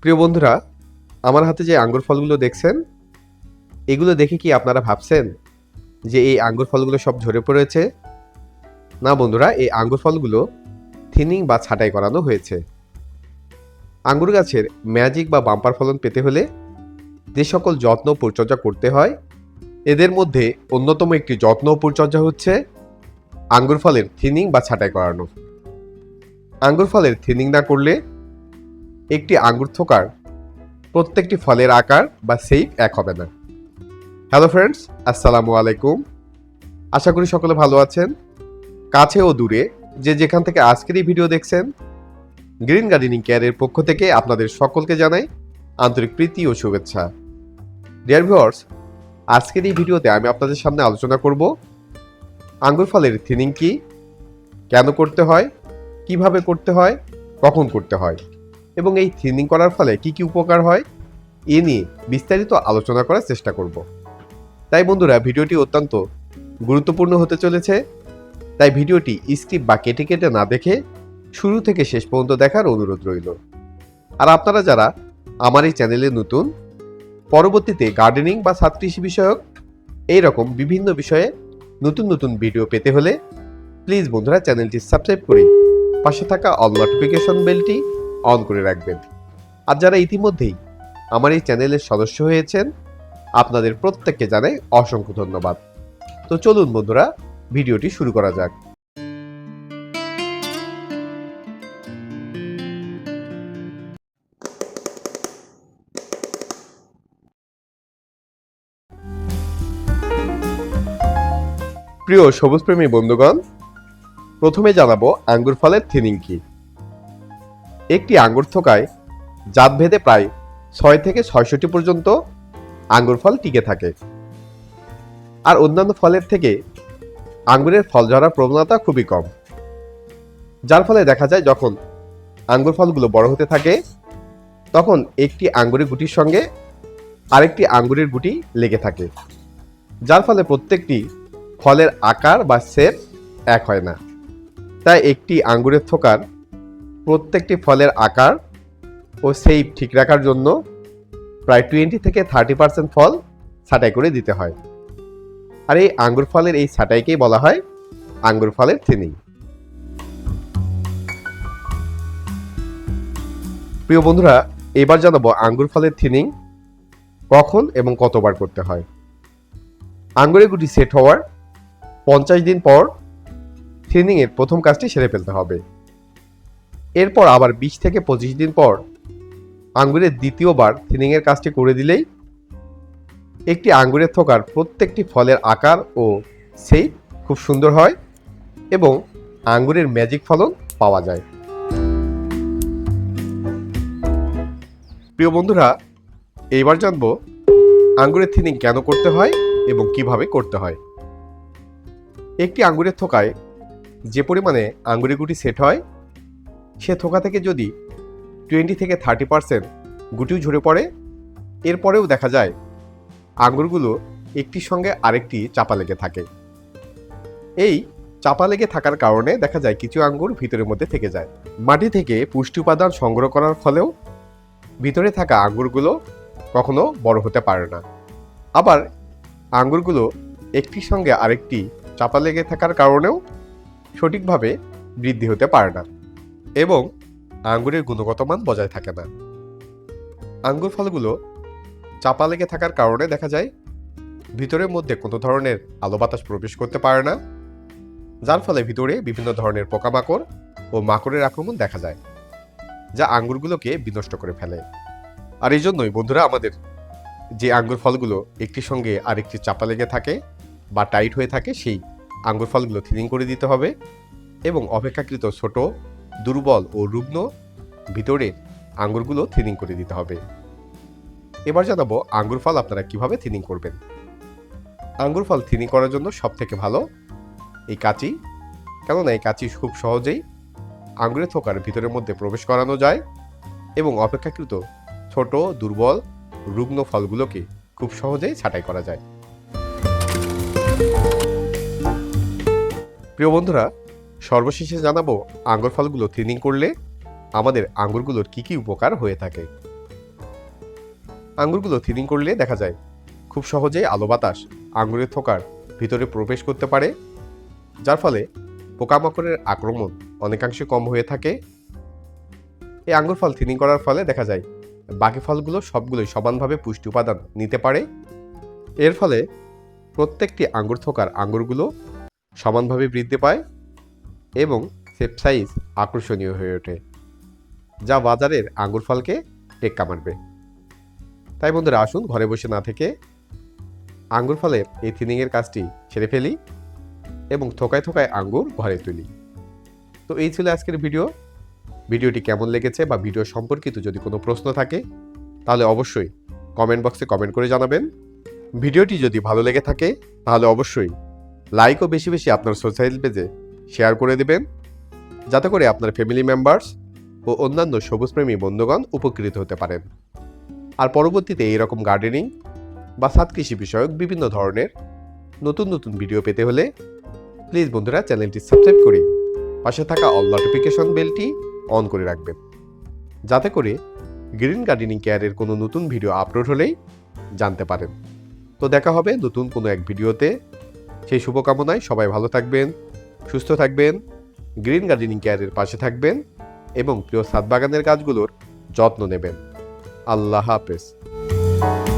প্রিয় বন্ধুরা, আমার হাতে যে আঙ্গুর ফলগুলো দেখছেন, এগুলো দেখে কি আপনারা ভাবছেন যে এই আঙ্গুর ফলগুলো সব ঝরে পড়েছে? না বন্ধুরা, এই আঙ্গুর ফলগুলো থিনিং বা ছাঁটাই করানো হয়েছে। আঙ্গুর গাছের ম্যাজিক বা বাম্পার ফলন পেতে হলে যে সকল যত্ন পরিচর্যা করতে হয়, এদের মধ্যে অন্যতম একটি যত্ন পরিচর্যা হচ্ছে আঙ্গুর ফলের থিনিং বা ছাঁটাই করানো। আঙ্গুর ফলের থিনিং না করলে একটি আঙ্গুর থোকার প্রত্যেকটি ফলের আকার বা সেইপ এক হবে না। হ্যালো ফ্রেন্ডস আসসালামু আলাইকুম। আশা করি সকলে ভালো আছেন। কাছে ও দূরে যে যেখান থেকে আজকের এই ভিডিও দেখছেন গ্রিন গার্ডেনিং কেয়ারের পক্ষ থেকে আপনাদের সকলকে জানাই আন্তরিক প্রীতি ও শুভেচ্ছা। ডিয়ার ভিউয়ার্স আজকের এই ভিডিওতে আমি আপনাদের সামনে আলোচনা করব আঙ্গুর ফলের থিনিং কি, কেন করতে হয় কীভাবে করতে হয়, কখন করতে হয় এবং এই থিনিং করার ফলে কি কি উপকার হয়, এ নিয়ে বিস্তারিত আলোচনা করার চেষ্টা করব। তাই বন্ধুরা, ভিডিওটি অত্যন্ত গুরুত্বপূর্ণ হতে চলেছে। তাই ভিডিওটি স্কিপ বা কেটে কেটে না দেখে শুরু থেকে শেষ পর্যন্ত দেখার অনুরোধ রইল। আর আপনারা যারা আমার এই চ্যানেলে নতুন, পরবর্তীতে গার্ডেনিং বা ছাদ কৃষি বিষয়ক এই রকম বিভিন্ন বিষয়ে নতুন নতুন ভিডিও পেতে হলে প্লিজ বন্ধুরা চ্যানেলটি সাবস্ক্রাইব করে পাশে থাকা অল নোটিফিকেশন বেলটি অন করে রাখবেন। আর যারা ইতিমধ্যেই আমার এই চ্যানেলের সদস্য হয়েছেন, আপনাদের প্রত্যেককে জানাই অসংখ্য ধন্যবাদ। তো চলুন বন্ধুরা, ভিডিওটি শুরু করা যাক। প্রিয় সবুজপ্রেমী বন্ধুগণ প্রথমে জানাব আঙ্গুর ফলের থিনিং কি। একটি আঙ্গুর থোকায় জাতভেদে প্রায় ছয় থেকে ছয়শটি পর্যন্ত আঙ্গুর ফল টিকে থাকে। আর অন্যান্য ফলের থেকে আঙ্গুরের ফল ঝরার প্রবণতা খুবই কম। যার ফলে দেখা যায় যখন আঙ্গুর ফলগুলো বড় হতে থাকে, তখন একটি আঙ্গুরের গুটির সঙ্গে আরেকটি আঙ্গুরের গুটি লেগে থাকে, যার ফলে প্রত্যেকটি ফলের আকার বা শেপ এক হয় না। তাই একটি আঙ্গুরের থোকার, প্রত্যেকটি ফলের আকার ও সেইপ ঠিক রাখার জন্য প্রায় টোয়েন্টি থেকে থার্টি পার্সেন্ট ফল ছাঁটাই করে দিতে হয়। আর এই আঙ্গুর ফলের এই ছাঁটাইকেই বলা হয় আঙ্গুর ফলের থিনিং। প্রিয় বন্ধুরা, এবার জানাব আঙ্গুর ফলের থিনিং কখন এবং কতবার করতে হয়। আঙ্গুরের গুটি সেট হওয়ার পঞ্চাশ দিন পর থিনিংয়ের প্রথম কাজটি সেরে ফেলতে হবে। এরপর আবার বিশ থেকে পঁচিশ দিন পর আঙ্গুরের দ্বিতীয়বার থিনিংয়ের কাজটি করে দিলেই একটি আঙ্গুরের থোকার প্রত্যেকটি ফলের আকার ও সেই খুব সুন্দর হয় এবং আঙ্গুরের ম্যাজিক ফলন পাওয়া যায়। প্রিয় বন্ধুরা, এইবার জানব আঙ্গুরের থিনিং কেন করতে হয় এবং কীভাবে করতে হয়। একটি আঙ্গুরের থোকায় যে পরিমাণে আঙ্গুরের গুটি সেট হয়, সে থোকা থেকে যদি টোয়েন্টি থেকে থার্টি পার্সেন্ট গুটিও ঝরে পড়ে, এরপরেও দেখা যায় আঙ্গুরগুলো একটির সঙ্গে আরেকটি চাপা লেগে থাকে। এই চাপা লেগে থাকার কারণে দেখা যায় কিছু আঙ্গুর ভিতরের মধ্যে থেকে যায়। মাটি থেকে পুষ্টি উপাদান সংগ্রহ করার ফলেও ভিতরে থাকা আঙ্গুরগুলো কখনো বড় হতে পারে না। আবার আঙ্গুরগুলো একটির সঙ্গে আরেকটি চাপা লেগে থাকার কারণেও সঠিকভাবে বৃদ্ধি হতে পারে না এবং আঙ্গুরের গুণগত মান বজায় থাকে না। আঙ্গুর ফলগুলো চাপা লেগে থাকার কারণে দেখা যায় ভিতরের মধ্যে কোনো ধরনের আলো বাতাস প্রবেশ করতে পারে না, যার ফলে ভিতরে বিভিন্ন ধরনের পোকামাকড় ও মাকড়ের আক্রমণ দেখা যায়, যা আঙ্গুরগুলোকে বিনষ্ট করে ফেলে। আর এই জন্যই বন্ধুরা আমাদের যে আঙ্গুর ফলগুলো একটির সঙ্গে আরেকটি চাপা লেগে থাকে বা টাইট হয়ে থাকে, সেই আঙ্গুর ফলগুলো থিনিং করে দিতে হবে এবং অপেক্ষাকৃত ছোট, দুর্বল ও রুগ্ন ভিতরে আঙ্গুরগুলো থিনিং করে দিতে হবে। এবার জানাব আঙ্গুর ফল আপনারা কীভাবে থিনিং করবেন। আঙ্গুর ফল থিনিং করার জন্য সব থেকে ভালো এই কাঁচি। কেননা এই কাঁচি খুব সহজেই আঙ্গুরের থোকার ভিতরের মধ্যে প্রবেশ করানো যায় এবং অপেক্ষাকৃত ছোট, দুর্বল, রুগ্ন ফলগুলোকে খুব সহজেই ছাঁটাই করা যায়। প্রিয় বন্ধুরা, সর্বশেষে জানাব, আঙ্গুর ফলগুলো থিনিং করলে আমাদের আঙ্গুরগুলোর কি কি উপকার হয়ে থাকে? আঙ্গুরগুলো থিনিং করলে দেখা যায়, খুব সহজেই আলো বাতাস আঙ্গুরের থোকার ভিতরে প্রবেশ করতে পারে, যার ফলে পোকামাকড়ের আক্রমণ অনেকাংশে কম হয়ে থাকে। এই আঙ্গুর ফল থিনিং করার ফলে দেখা যায়, বাকি ফলগুলো সবগুলোই সমানভাবে পুষ্টি উপাদান নিতে পারে। এর ফলে প্রত্যেকটি আঙ্গুর থোকার আঙ্গুরগুলো সমানভাবে বৃদ্ধি পায় এবং সেপ সাইজ আকর্ষণীয় হয়ে ওঠে, যা বাজারের আঙ্গুর ফলকে টেক্কা মারবে। তাই বন্ধুরা, আসুন ঘরে বসে না থেকে আঙ্গুর ফলের এই থিনিংয়ের কাজটি ছেড়ে ফেলি এবং থোকায় থোকায় আঙ্গুর ঘরে তুলি। তো এই ছিল আজকের ভিডিও। ভিডিওটি কেমন লেগেছে বা ভিডিও সম্পর্কিত যদি কোনো প্রশ্ন থাকে, তাহলে অবশ্যই কমেন্ট বক্সে কমেন্ট করে জানাবেন। ভিডিওটি যদি ভালো লেগে থাকে, তাহলে অবশ্যই লাইক ও বেশি বেশি আপনার সোশ্যাল পেজে শেয়ার করে দেবেন। যাতে করে আপনার ফ্যামিলি মেম্বার্স ও অন্যান্য সবুজপ্রেমী বন্ধুগণ উপকৃত হতে পারেন। আর পরবর্তীতে এইরকম গার্ডেনিং বা সাত কৃষি বিষয়ক বিভিন্ন ধরনের নতুন নতুন ভিডিও পেতে হলে প্লিজ বন্ধুরা চ্যানেলটি সাবস্ক্রাইব করে পাশে থাকা অল নোটিফিকেশন বেলটি অন করে রাখবেন। যাতে করে গ্রিন গার্ডেনিং কেয়ারের কোনো নতুন ভিডিও আপলোড হলেই জানতে পারেন। তো দেখা হবে নতুন কোনো এক ভিডিওতে সেই শুভকামনায় সবাই ভালো থাকবেন, সুস্থ থাকবেন, গ্রিন গার্ডেনিং কেয়ারের পাশে থাকবেন এবং প্রিয় সাত বাগানের গাছগুলোর যত্ন নেবেন। আল্লাহ হাফেজ।